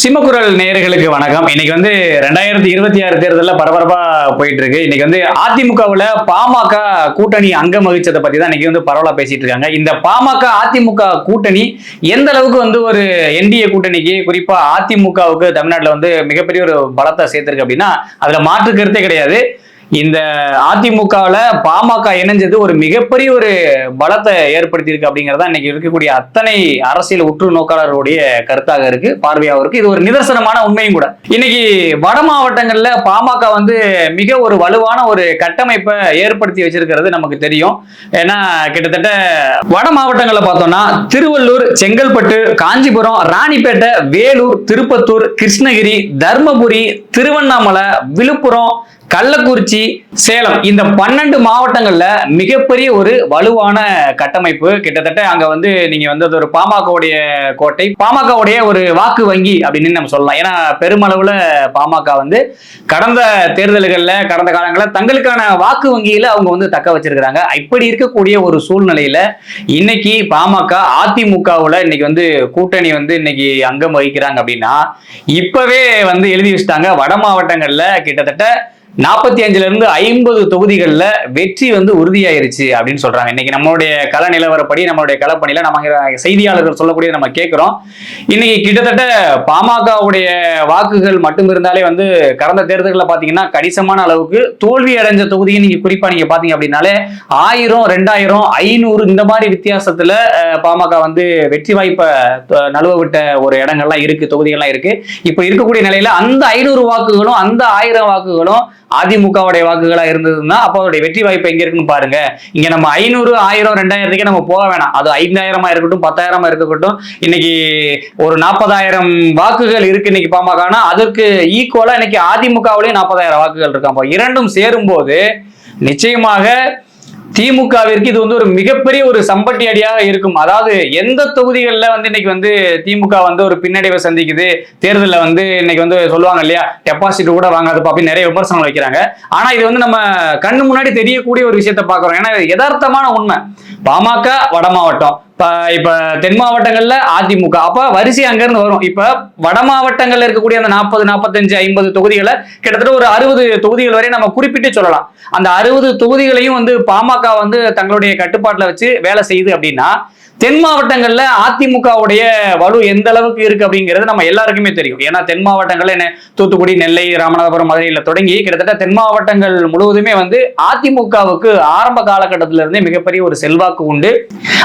சிம்மக்குரல் நேயர்களுக்கு வணக்கம். இன்னைக்கு வந்து ரெண்டாயிரத்தி இருபத்தி ஆறு தேர்தலில் பரபரப்பா போயிட்டு இருக்கு இன்னைக்கு வந்து அதிமுகவில் பாமக கூட்டணி அங்கம் வகிச்சதை பத்தி தான் இன்னைக்கு வந்து பரவலா பேசிட்டு இருக்காங்க. இந்த பாமக அதிமுக கூட்டணி எந்த அளவுக்கு வந்து ஒரு என்டிஏ கூட்டணிக்கு குறிப்பா அதிமுகவுக்கு தமிழ்நாட்டில் வந்து மிகப்பெரிய ஒரு பலத்தை சேர்த்திருக்கு அப்படின்னா அதுல மாற்று கருத்தே கிடையாது. இந்த அதிமுகவில் பாமக இணைஞ்சது ஒரு மிகப்பெரிய ஒரு பலத்தை ஏற்படுத்தியிருக்கு அப்படிங்கிறதா இன்னைக்கு இருக்கக்கூடிய அத்தனை அரசியல் உற்று நோக்காளர்களுடைய கருத்தாக இருக்கு பார்வையாகவும் இருக்கு. இது ஒரு நிதர்சனமான உண்மையும் கூட. இன்னைக்கு வட மாவட்டங்கள்ல பாமக வந்து மிக ஒரு வலுவான ஒரு கட்டமைப்பை ஏற்படுத்தி வச்சிருக்கிறது நமக்கு தெரியும். ஏன்னா கிட்டத்தட்ட வட மாவட்டங்களில் பார்த்தோம்னா திருவள்ளூர் செங்கல்பட்டு காஞ்சிபுரம் ராணிப்பேட்டை வேலூர் திருப்பத்தூர் கிருஷ்ணகிரி தர்மபுரி திருவண்ணாமலை விழுப்புரம் கள்ளக்குறிச்சி சேலம் இந்த பன்னெண்டு மாவட்டங்கள்ல மிகப்பெரிய ஒரு வலுவான கட்டமைப்பு. கிட்டத்தட்ட அங்க வந்து நீங்க வந்து அது ஒரு பாமகவுடைய கோட்டை. பாமகவுடைய ஒரு வாக்கு வங்கி அப்படின்னு நம்ம சொல்லலாம். ஏன்னா பெருமளவுல பாமக வந்து கடந்த தேர்தல்கள்ல கடந்த காலங்களில் தங்களுக்கான வாக்கு வங்கியில அவங்க வந்து தக்க வச்சிருக்கிறாங்க. இப்படி இருக்கக்கூடிய ஒரு சூழ்நிலையில இன்னைக்கு பாமக அதிமுகவுல இன்னைக்கு வந்து கூட்டணி வந்து இன்னைக்கு அங்கம் வகிக்கிறாங்க அப்படின்னா இப்பவே வந்து எழுதி வச்சுட்டாங்க. வட மாவட்டங்கள்ல கிட்டத்தட்ட நாற்பத்தி அஞ்சுல இருந்து ஐம்பது தொகுதிகளில் வெற்றி வந்து உறுதியாயிருச்சு அப்படின்னு சொல்றாங்க. இன்னைக்கு நம்மளுடைய கள நிலவரப்படி நம்மளுடைய களப்பணியில நம்ம செய்தியாளர்கள் சொல்லக்கூடிய நம்ம கேட்கிறோம். இன்னைக்கு கிட்டத்தட்ட பாமகவுடைய வாக்குகள் மட்டும் இருந்தாலே வந்து கடந்த தேர்தல்களில் பார்த்தீங்கன்னா கணிசமான அளவுக்கு தோல்வி அடைஞ்ச தொகுதியை நீங்க குறிப்பா நீங்க பாத்தீங்க அப்படின்னாலே ஆயிரம் ரெண்டாயிரம் ஐநூறு இந்த மாதிரி வித்தியாசத்துல பாமக வந்து வெற்றி வாய்ப்பை நழுவ விட்ட ஒரு இடங்கள்லாம் இருக்கு தொகுதிகள்லாம் இருக்கு. இப்போ இருக்கக்கூடிய நிலையில அந்த ஐநூறு வாக்குகளும் அந்த ஆயிரம் வாக்குகளும் அதிமுகவுடைய வாக்குகளா இருந்ததுன்னா அப்போ அவருடைய வெற்றி வாய்ப்பு எங்க இருக்குன்னு பாருங்க. இங்க நம்ம ஐநூறு ஆயிரம் ரெண்டாயிரத்துக்கே நம்ம போக வேணாம். அது ஐந்தாயிரமா இருக்கட்டும் பத்தாயிரமா இருக்கட்டும். இன்னைக்கு ஒரு நாற்பதாயிரம் வாக்குகள் இருக்கு இன்னைக்கு பாமகனா அதற்கு ஈக்குவலா இன்னைக்கு அதிமுகவுலயும் நாற்பதாயிரம் வாக்குகள் இருக்காம். அப்போ இரண்டும் சேரும்போது நிச்சயமாக திமுகவிற்கு இது வந்து ஒரு மிகப்பெரிய ஒரு சம்பட்டி அடியாக இருக்கும். அதாவது எந்த தொகுதிகளில் வந்து இன்னைக்கு வந்து திமுக வந்து ஒரு பின்னடைவை சந்திக்குது? தேர்தலில் வந்து இன்னைக்கு வந்து சொல்லுவாங்க இல்லையா? டெபாசிட் கூட வாங்காதப்பா அப்படின்னு நிறைய விமர்சனம் வைக்கிறாங்க. ஆனால் இது வந்து நம்ம கண்ணு முன்னாடி தெரியக்கூடிய ஒரு விஷயத்த பார்க்குறோம். ஏன்னா யதார்த்தமான உண்மை. பாமக வட மாவட்டம். இப்ப தென் மாவட்டங்கள்ல அதிமுக. அப்ப வரிசை அங்க இருந்து வரும். இப்ப வட மாவட்டங்கள்ல இருக்கக்கூடிய அந்த நாற்பது நாற்பத்தஞ்சு ஐம்பது தொகுதிகளை கிட்டத்தட்ட ஒரு அறுபது தொகுதிகள் வரை நம்ம குறிப்பிட்டு சொல்லலாம். அந்த அறுபது தொகுதிகளையும் வந்து பாமக வந்து தங்களுடைய கட்டுப்பாட்டுல வச்சு வேலை செய்யுது அப்படின்னா தென் மாவட்டங்களில் அதிமுகவுடைய வலு எந்த அளவுக்கு இருக்கு அப்படிங்கிறது நம்ம எல்லாருக்குமே தெரியும். ஏன்னா தென் மாவட்டங்கள்ல என்ன தூத்துக்குடி நெல்லை ராமநாதபுரம் மதுரையில தொடங்கி கிட்டத்தட்ட தென் மாவட்டங்கள் முழுவதுமே வந்து அதிமுகவுக்கு ஆரம்ப காலகட்டத்தில இருந்தே மிகப்பெரிய ஒரு செல்வாக்கு உண்டு.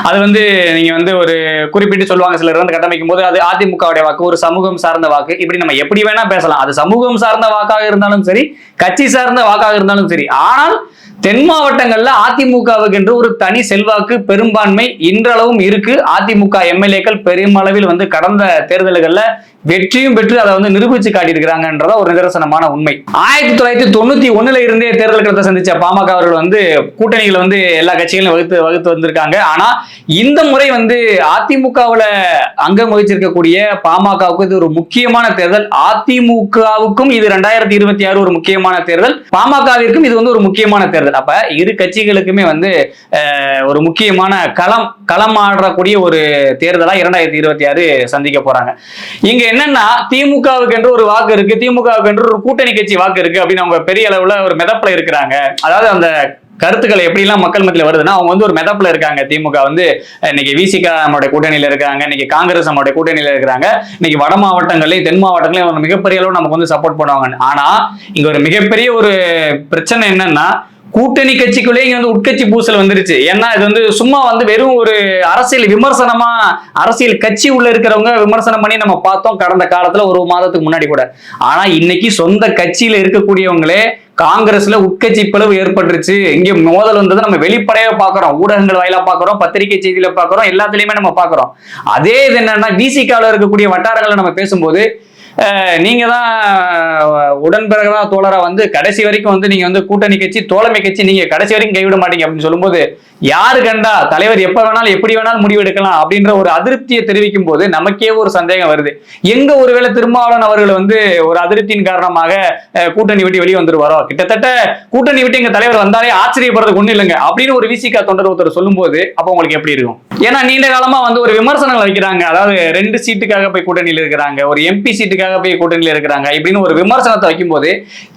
அது வந்து நீங்க வந்து ஒரு குறிப்பிட்டு சொல்லுவாங்க சிலர் வந்து கட்டமைக்கும் போது அது அதிமுகவுடைய வாக்கு ஒரு சமூகம் சார்ந்த வாக்கு. இப்படி நம்ம எப்படி வேணா பேசலாம். அது சமூகம் சார்ந்த வாக்காக இருந்தாலும் சரி கட்சி சார்ந்த வாக்காக இருந்தாலும் சரி. ஆனால் தென் மாவட்டங்கள்ல அதிமுகவுக்கு என்று ஒரு தனி செல்வாக்கு பெரும்பான்மை இன்றளவும் இருக்கு. அதிமுக எம்எல்ஏக்கள் பெருமளவில் வந்து கடந்த தேர்தல்கள்ல வெற்றியும் பெற்று அதை வந்து நிரூபிச்சு காட்டியிருக்கிறாங்கன்றத ஒரு நிதர்சனமான உண்மை. ஆயிரத்தி தொள்ளாயிரத்தி தொண்ணூத்தி ஒண்ணுல இருந்தே தேர்தல் களத்தை சந்திச்ச பாமக அவர்கள் வந்து கூட்டணிகளை வந்து எல்லா கட்சிகளும் வகுத்து வகுத்து வந்திருக்காங்க. ஆனா இந்த முறை வந்து அதிமுகவுல அங்கம் வகிச்சிருக்கக்கூடிய பாமகவுக்கு இது ஒரு முக்கியமான தேர்தல். அதிமுகவுக்கும் இது ரெண்டாயிரத்தி இருபத்தி ஆறு ஒரு முக்கியமான தேர்தல். பாமகவிற்கும் இது வந்து ஒரு முக்கியமான தேர்தல். அப்ப இரு கட்சிகளுக்குமே வந்து ஒரு முக்கியமான களம் களமாடக்கூடிய ஒரு தேர்தலா இரண்டாயிரத்தி இருபத்தி ஆறு சந்திக்க போறாங்க. இங்க என்னன்னா திமுகவுக்கு என்று ஒரு வாக்கு இருக்கு திமுகவுக்கு என்று ஒரு கூட்டணி கட்சி வாக்கு இருக்கு அப்படின்னு அவங்க பெரிய அளவுல ஒரு மிதப்புல இருக்கிறாங்க. அதாவது அந்த கருத்துக்கள் எப்படிலாம் மக்கள் மத்தியில் வருதுன்னா அவங்க வந்து ஒரு மெதப்பில் இருக்காங்க. திமுக வந்து இன்னைக்கு விசிகா நம்மளுடைய கூட்டணியில் இருக்காங்க இன்னைக்கு காங்கிரஸ் நம்மளுடைய கூட்டணியில் இருக்கிறாங்க இன்னைக்கு வட மாவட்டங்களையும் தென் மாவட்டங்களையும் ஒரு மிகப்பெரிய அளவு நமக்கு வந்து சப்போர்ட் பண்ணுவாங்க ஆனால் இங்கே ஒரு மிகப்பெரிய ஒரு பிரச்சனை என்னன்னா கூட்டணி கட்சிக்குள்ளே இங்க வந்து உட்கட்சி பூசல் வந்துருச்சு. ஏன்னா இது வந்து சும்மா வந்து வெறும் ஒரு அரசியல் விமர்சனமா அரசியல் கட்சி உள்ள இருக்கிறவங்க விமர்சனம் பண்ணி நம்ம பார்த்தோம் கடந்த காலத்துல ஒரு மாதத்துக்கு முன்னாடி கூட. ஆனா இன்னைக்கு சொந்த கட்சியில இருக்கக்கூடியவங்களே காங்கிரஸ்ல உட்கட்சி பிளவு ஏற்பட்டுருச்சு. இங்க மோதல் வந்தது நம்ம வெளிப்படையாக பாக்குறோம் ஊடகங்கள் வாயிலா பாக்குறோம் பத்திரிகை செய்தியில பாக்குறோம் எல்லாத்துலயுமே நம்ம பாக்குறோம் அதே இது என்னன்னா விசிகால இருக்கக்கூடிய வட்டாரங்களை நம்ம பேசும்போது நீங்கள் தான் உடன்பிறகா தோழராக வந்து கடைசி வரைக்கும் வந்து நீங்கள் வந்து கூட்டணி கட்சி தோழமை கட்சி நீங்கள் கடைசி வரைக்கும் கைவிட மாட்டீங்க அப்படின்னு சொல்லும்போது யாரு கண்டா தலைவர் எப்போ வேணாலும் எப்படி வேணாலும் முடிவெடுக்கலாம் அப்படின்ற ஒரு அதிருப்தியை தெரிவிக்கும் போது நமக்கே ஒரு சந்தேகம் வருது. எங்க ஒருவேளை திருமாவளவன் அவர்கள் வந்து ஒரு அதிருப்தியின் காரணமாக கூட்டணி விட்டு வெளியே வந்துருவாரோ? கிட்டத்தட்ட கூட்டணி விட்டு எங்க தலைவர் வந்தாலே ஆச்சரியப்படுறதுக்கு ஒன்றும் இல்லைங்க அப்படின்னு ஒரு விசிகா தொண்டர் ஒருத்தர் சொல்லும்போது அப்போ உங்களுக்கு எப்படி இருக்கும்? ஏன்னா நீண்ட காலமா வந்து ஒரு விமர்சனங்கள் வைக்கிறாங்க. அதாவது ரெண்டு சீட்டுக்காக போய் கூட்டணியில் இருக்கிறாங்க. ஒரு எம்பி சீட்டுக்காக போய் கூட்டணியில் இருக்கிறாங்க. இப்படின்னு ஒரு விமர்சனத்தை வைக்கும்போது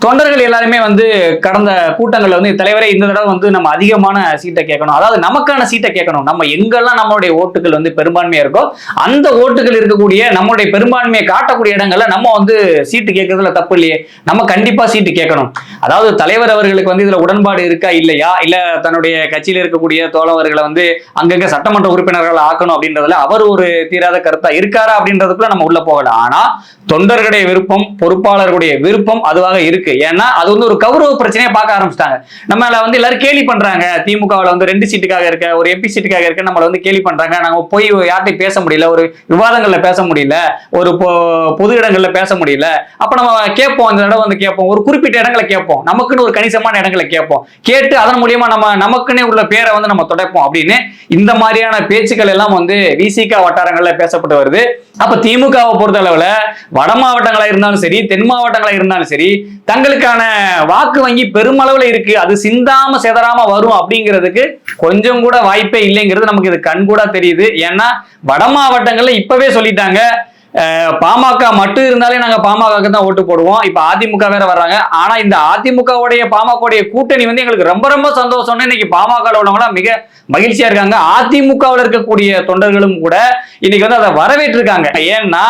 தொண்டர்கள் எல்லாருமே வந்து கடந்த கூட்டங்கள்ல வந்து தலைவரே இந்த தடவை வந்து நம்ம அதிகமான சீட்டை கேட்கணும். அதாவது நமக்கான சீட்டை கேட்கணும். நம்ம எங்கெல்லாம் நம்மளுடைய ஓட்டுகள் வந்து பெரும்பான்மையா இருக்கோ அந்த ஓட்டுகள் இருக்கக்கூடிய நம்மளுடைய பெரும்பான்மையை காட்டக்கூடிய இடங்கள்ல நம்ம வந்து சீட்டு கேட்கறதுல தப்பு இல்லையே. நம்ம கண்டிப்பா சீட்டு கேட்கணும். அதாவது தலைவர் அவர்களுக்கு வந்து இதுல உடன்பாடு இருக்கா இல்லையா? இல்ல தன்னுடைய கட்சியில இருக்கக்கூடிய தோழவர்களை வந்து அங்கங்க சட்டமன்ற உறுப்பினர்கள் ஆக்கணும் அப்படின்றதுல அவர் ஒரு தீராத கருத்தா இருக்காரா அப்படின்றதுக்குள்ள நம்ம உள்ள போகல. ஆனா தொண்டர்களுடைய விருப்பம் பொறுப்பாளர்களுடைய விருப்பம் அதுவாக இருக்கு. ஏன்னா அது வந்து ஒரு கௌரவ பிரச்சனையை பார்க்க ஆரம்பிச்சிட்டாங்க. நம்மள வந்து எல்லாரும் கேலி பண்றாங்க. திமுகவில் வந்து ரெண்டு சீட்டுக்காக இருக்க ஒரு எம்பி சீட்டுக்காக இருக்க நம்மள வந்து கேலி பண்றாங்க. நாங்க போய் யார்கிட்டையும் பேச முடியல. ஒரு விவாதங்கள்ல பேச முடியல. ஒரு பொ- பொது இடங்கள்ல பேச முடியல. அப்ப நம்ம கேட்போம். அந்த தடவை வந்து கேட்போம். ஒரு குறிப்பிட்ட இடங்களை கேட்போம். நமக்குன்னு ஒரு கணிசமான இடங்களை கேட்போம். கேட்டு அதன் மூலியமா நம்ம நமக்குன்னே உள்ள பேரை வந்து நம்ம துடைப்போம் அப்படின்னு இந்த மாதிரியான பேச்சுக்கள் எல்லாம் வந்து விசிகா வட்டாரங்கள்ல பேசப்பட்டு வருது. அப்ப திமுகவை பொறுத்த அளவுல வட மாவட்டங்களா இருந்தாலும் சரி தென் மாவட்டங்களா இருந்தாலும் சரி தங்களுக்கான வாக்கு வங்கி பெருமளவுல இருக்கு. அது சிந்தாம செதறாம வரும் அப்படிங்கிறதுக்கு கொஞ்சம் கூட வாய்ப்பே இல்லைங்கிறது நமக்கு இது கண்கூடா தெரியுது. ஏன்னா வட மாவட்டங்கள்ல இப்பவே சொல்லிட்டாங்க. பாமக மட்டும் இருந்தாலே நாங்க பாமகக்கு தான் ஓட்டு போடுவோம். இப்ப அதிமுக வேற வர்றாங்க. ஆனா இந்த அதிமுகவுடைய பாமகவுடைய கூட்டணி வந்து எங்களுக்கு ரொம்ப ரொம்ப சந்தோஷம்னு இன்னைக்கு பாமக உள்ளவங்களாம் மிக மகிழ்ச்சியா இருக்காங்க. அதிமுகவில் இருக்கக்கூடிய தொண்டர்களும் கூட இன்னைக்கு வந்து அதை வரவேற்றிருக்காங்க. ஏன்னா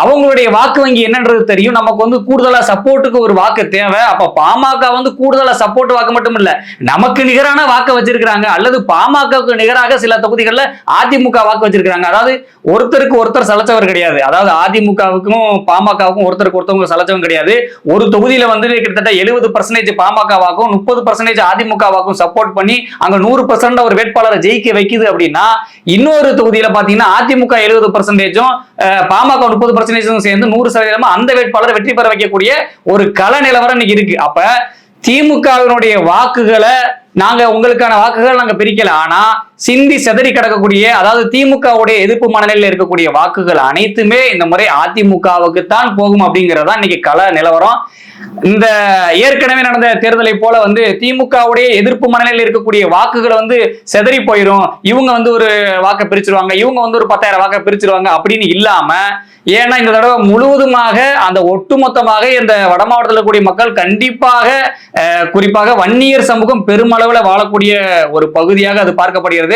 அவங்களுடைய வாக்கு வங்கி என்னன்றது தெரியும். நமக்கு வந்து கூடுதலா சப்போர்ட்டுக்கு ஒரு வாக்கு தேவை. அப்ப பாமக வந்து கூடுதலா சப்போர்ட் வாக்கு மட்டும் இல்ல நமக்கு நிகரான வாக்கு வச்சிருக்கிறாங்க. அல்லது பாமகவுக்கு நிகராக சில தொகுதிகளில் அதிமுக வாக்கு வச்சிருக்காங்க அதாவது ஒருத்தருக்கு ஒருத்தர் சலைச்சவர் கிடையாது. அதாவது அதிமுகவுக்கும் பாமகவுக்கும் ஒருத்தருக்கு ஒருத்தவங்க சலைச்சவங்க கிடையாது. ஒரு தொகுதியில வந்து கிட்டத்தட்ட எழுபது பர்சன்டேஜ் பாமக வாக்கும் முப்பது பர்சன்டேஜ் அதிமுக வாக்கும் சப்போர்ட் பண்ணி அங்க நூறு பர்சன்ட் ஒரு வேட்பாளரை ஜெயிக்க வைக்குது அப்படின்னா இன்னொரு தொகுதியில பாத்தீங்கன்னா அதிமுக எழுபது பர்சன்டேஜும் பாமக முப்பது பர்சன்டேஜும் சேர்ந்து நூறு சதவீதமா அந்த வேட்பாளரை வெற்றி பெற வைக்கக்கூடிய ஒரு கள நிலவரம் இன்னைக்கு இருக்கு. அப்ப திமுகவினுடைய வாக்குகளை நாங்க உங்களுக்கான வாக்குகள் நாங்க பிரிக்கல. ஆனா சிந்தி செதறி கிடக்கக்கூடிய அதாவது திமுகவுடைய எதிர்ப்பு மனநிலையில் இருக்கக்கூடிய வாக்குகள் அனைத்துமே இந்த முறை அதிமுகவுக்கு தான் போகும் அப்படிங்கிறதா இன்னைக்கு கல நிலவரம். இந்த ஏற்கனவே நடந்த தேர்தலை போல வந்து திமுகவுடைய எதிர்ப்பு மனநிலையில் இருக்கக்கூடிய வாக்குகளை வந்து செதறி போயிடும் இவங்க வந்து ஒரு வாக்கை பிரிச்சிருவாங்க இவங்க வந்து ஒரு பத்தாயிரம் வாக்கை பிரிச்சிருவாங்க அப்படின்னு இல்லாம ஏன்னா இந்த தடவை முழுவதுமாக அந்த ஒட்டுமொத்தமாக இந்த வட மாவட்டத்தில் இருக்கக்கூடிய மக்கள் கண்டிப்பாக குறிப்பாக வன்னியர் சமூகம் பெருமளவில் வாழக்கூடிய ஒரு பகுதியாக அது பார்க்கப்படுகிறது.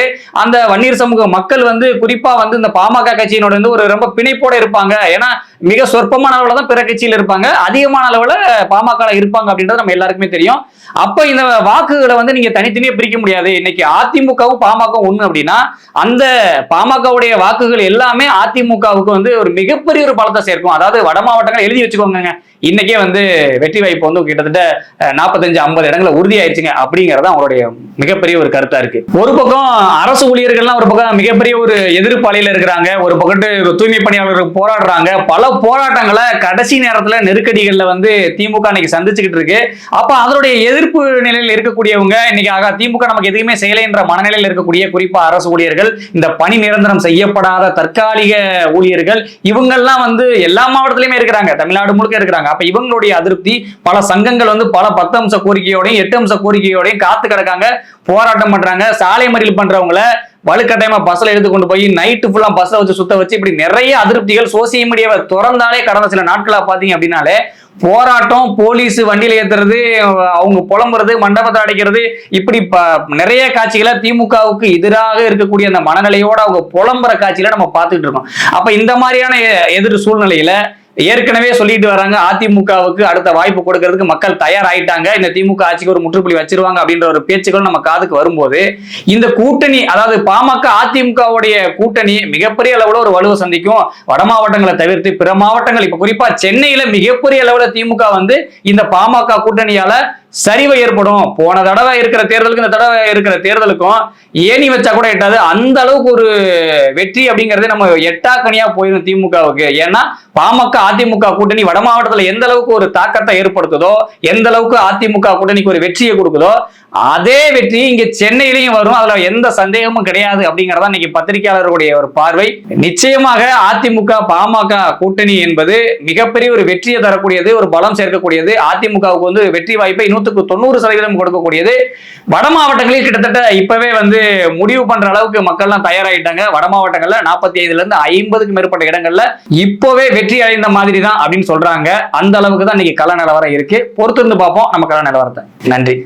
அந்த வன்னியர் சமூக மக்கள் வந்து குறிப்பா வந்து இந்த பாமக கட்சியினோட வந்து ஒரு ரொம்ப பிணைப்போட இருப்பாங்க. ஏன்னா மிக சொற்பமான அளவுல தான் பிற கட்சியில் இருப்பாங்க. அதிகமான அளவுல பாமக இருப்பாங்க அப்படின்றது நம்ம எல்லாருக்குமே தெரியும். அப்ப இந்த வாக்குகளை வந்து நீங்க தனித்தனியே பிரிக்க முடியாது. இன்னைக்கு அதிமுகவும் பாமக ஒண்ணு அப்படின்னா அந்த பாமகவுடைய வாக்குகள் எல்லாமே அதிமுகவுக்கு வந்து ஒரு மிகப்பெரிய ஒரு பலத்தை சேர்க்கும். அதாவது வட மாவட்டங்கள் எழுதி வச்சுக்கோங்க இன்னைக்கே வந்து வெற்றி வாய்ப்பு வந்து கிட்டத்தட்ட நாற்பத்தஞ்சு ஐம்பது இடங்களை உறுதியாயிருச்சுங்க அப்படிங்கிறது அவங்களுடைய மிகப்பெரிய ஒரு கருத்தா இருக்கு. ஒரு பக்கம் அரசு ஊழியர்கள்லாம் ஒரு பக்கம் மிகப்பெரிய ஒரு எதிர்ப்பாளியில இருக்கிறாங்க. ஒரு பக்கத்து தூய்மை பணியாளர்கள் போராடுறாங்க. பல போராட்டங்களை கடைசி நேரத்துல நெருக்கடிகள்ல வந்து திமுக இன்னைக்கு சந்திச்சுக்கிட்டு இருக்கு. அப்ப அதனுடைய எதிர்ப்பு நிலையில் இருக்கக்கூடியவங்க இன்னைக்கு ஆகா திமுக நமக்கு எதுவுமே செய்யலைன்ற மனநிலையில் இருக்கக்கூடிய குறிப்பா அரசு ஊழியர்கள் இந்த பணி நிரந்தரம் செய்யப்படாத தற்காலிக ஊழியர்கள் இவங்கெல்லாம் வந்து எல்லா மாவட்டத்திலயுமே இருக்கிறாங்க. தமிழ்நாடு முழுக்க இருக்கிறாங்க. அப்ப இவங்களுடைய அதிருப்தி பல சங்கங்கள் வந்து பல பத்து அம்ச கோரிக்கையோடையும் எட்டு அம்ச கோரிக்கையோடையும் காத்து கிடக்காங்க. போராட்டம் பண்றாங்க. சாலை மறியல் பண்றவங்கள வலுக்கட்டாயமா பஸ்ல எடுத்து கொண்டு போய் நைட்டு ஃபுல்லா பஸ்ல வச்சு சுத்த வச்சு இப்படி நிறைய அதிருப்திகள் சோசியல் மீடியாவை திறந்தாலே கடந்த சில நாட்களா பாத்தீங்க அப்படின்னாலே போராட்டம் போலீஸ் வண்டியில ஏத்துறது அவங்க புலம்புறது மண்டபத்தை அடைக்கிறது இப்படி ப- நிறைய காட்சிகளை திமுகவுக்கு எதிராக இருக்கக்கூடிய அந்த மனநிலையோட அவங்க புலம்புற காட்சிகளை நம்ம பார்த்துட்டு இருக்கோம். அப்ப இந்த மாதிரியான எ- எதிர் சூழ்நிலையில ஏற்கனவே சொல்லிட்டு வராங்க அதிமுகவுக்கு அடுத்த வாய்ப்பு கொடுக்கறதுக்கு மக்கள் தயாராயிட்டாங்க. இந்த திமுக ஆட்சிக்கு ஒரு முற்றுப்புள்ளி வச்சிருவாங்க அப்படின்ற ஒரு பேச்சுக்கள் நம்ம காதுக்கு வரும்போது இந்த கூட்டணி அதாவது பாமக அதிமுகவுடைய கூட்டணி மிகப்பெரிய அளவுல ஒரு வலுவை சந்திக்கும். வட மாவட்டங்களை தவிர்த்து பிற மாவட்டங்கள் இப்ப குறிப்பா சென்னையில மிகப்பெரிய அளவுல திமுக வந்து இந்த பாமக கூட்டணியால சரிவு ஏற்படும். போன தடவை இருக்கிற தேர்தலுக்கு இந்த தடவை இருக்கிற தேர்தலுக்கும் ஏணி வச்சா கூட எட்டாது. அந்த அளவுக்கு ஒரு வெற்றி அப்படிங்கறதே நம்ம எட்டாக்கணியா போயிடும் திமுகவுக்கு. ஏன்னா பாமக அதிமுக கூட்டணி வட மாவட்டத்துல எந்த அளவுக்கு ஒரு தாக்கத்தை ஏற்படுத்துதோ எந்த அளவுக்கு அதிமுக கூட்டணிக்கு ஒரு வெற்றியை கொடுக்குதோ அதே வெற்றி இங்க சென்னையிலையும் வரும். அதுல எந்த சந்தேகமும் கிடையாது அப்படிங்கறதா இன்னைக்கு பத்திரிகையாளர்களுடைய ஒரு பார்வை. நிச்சயமாக அதிமுக பாமக கூட்டணி என்பது மிகப்பெரிய ஒரு வெற்றியை தரக்கூடியது ஒரு பலம் சேர்க்கக்கூடியது. அதிமுகவுக்கு வந்து வெற்றி வாய்ப்பை நூற்றுக்கு தொண்ணூறு சதவீதம் கொடுக்கக்கூடியது. வட மாவட்டங்களில் கிட்டத்தட்ட இப்பவே வந்து முடிவு பண்ற அளவுக்கு மக்கள்லாம் தயாராகிட்டாங்க வட மாவட்டங்கள்ல நாற்பத்தி ஐந்துல இருந்து ஐம்பதுக்கு மேற்பட்ட இடங்கள்ல இப்பவே வெற்றி அடைந்த மாதிரி தான் அப்படின்னு சொல்றாங்க. அந்த அளவுக்கு தான் இன்னைக்கு கள நிலவரம் இருக்கு. பொறுத்திருந்து பார்ப்போம். நம்ம கள நிலவரத்தை. நன்றி.